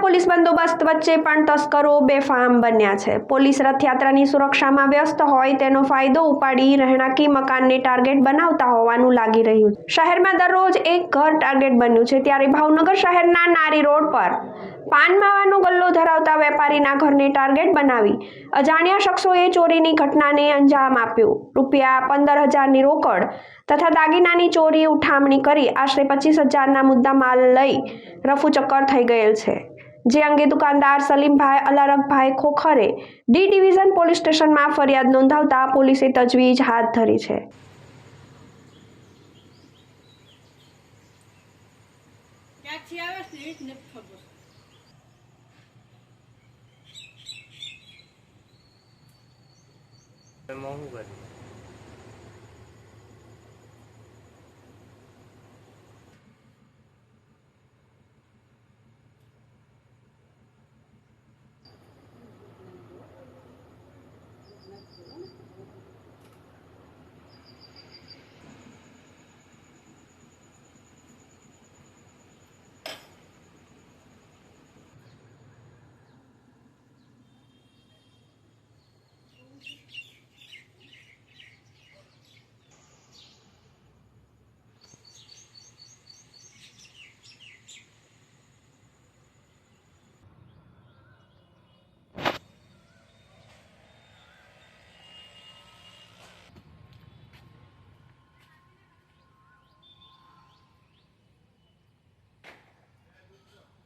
Police બંદોબસ્ત વચ્ચે પણ તસ્કરો બેફામ બન્યા છે. પોલીસ રથયાત્રાની સુરક્ષામાં વ્યસ્ત હોય તેનો ફાયદો ઉપાડી રહેણાંકી મકાનને ટાર્ગેટ બનાવતા હોવાનું લાગી રહ્યું છે. શહેરમાં દરરોજ એક ઘર ટાર્ગેટ બન્યું છે ત્યારે ભાવનગર શહેરના નારી રોડ પર પાન માવાનો ગલ્લો ધરાવતા વેપારીના ઘરને ટાર્ગેટ બનાવી અજાણ્યા શખ્સોએ ચોરીની ઘટનાને અંજામ આપ્યું. રૂપિયા પંદર હજારની રોકડ તથા દાગીનાની ચોરી ઉઠામણી કરી આશરે પચીસ હજારના મુદ્દા માલ લઈ રફુચક્કર થઈ ગયેલ છે. જે અંગે દુકાનદાર સલીમભાઈ અલારકભાઈ ખોખરે ડી ડિવિઝન પોલીસ સ્ટેશનમાં ફરિયાદ નોંધાવતા પોલીસે તજવીજ હાથ ધરી છે. ક્યાંથી આવે છે એ જ નથી ખબર. એમાં કર્યું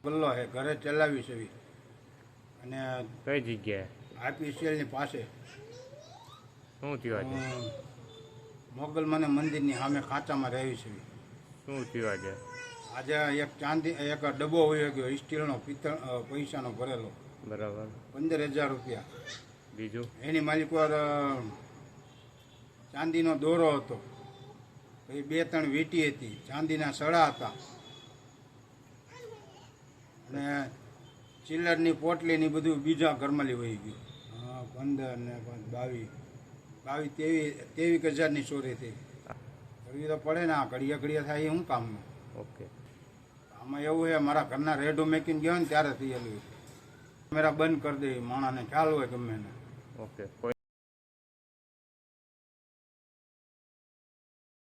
ગલ્લો છે ઘરે ચલાવી છે અને કઈ જગ્યાએ? આઈપીસીએલની પાસે. શું થયું આજે? મોગલ મને મંદિરની સામે ખાંચામાં રહેવી છે શું થયું આજે? આજે એક ચાંદી એક ડબ્બો હોય ગયો સ્ટીલનો પિત્તળ પૈસાનો ભરેલો. બરાબર. પંદર હજાર રૂપિયા. બીજું? એની માલિક પર ચાંદીનો દોરો હતો. પછી બે ત્રણ વીંટી હતી. ચાંદીના સડા હતા. અને ચિલ્લરની પોટલી ને બધું બીજા ઘરમાં વહી ગયું. હા, પંદર ને બાવીસ. બાવીસ તેવી તેવીસ હજારની ચોરી થઈ. કરવી તો પડે ને આ ઘડિયા ઘડિયા થાય એ શું કામ ઓકે. આમાં એવું છે મારા ઘરના રેડો મેકીને ગયો ને ત્યારે થયેલું કેમેરા બંધ કરી દે માણાને ખ્યાલ હોય ગમે ને. ઓકે.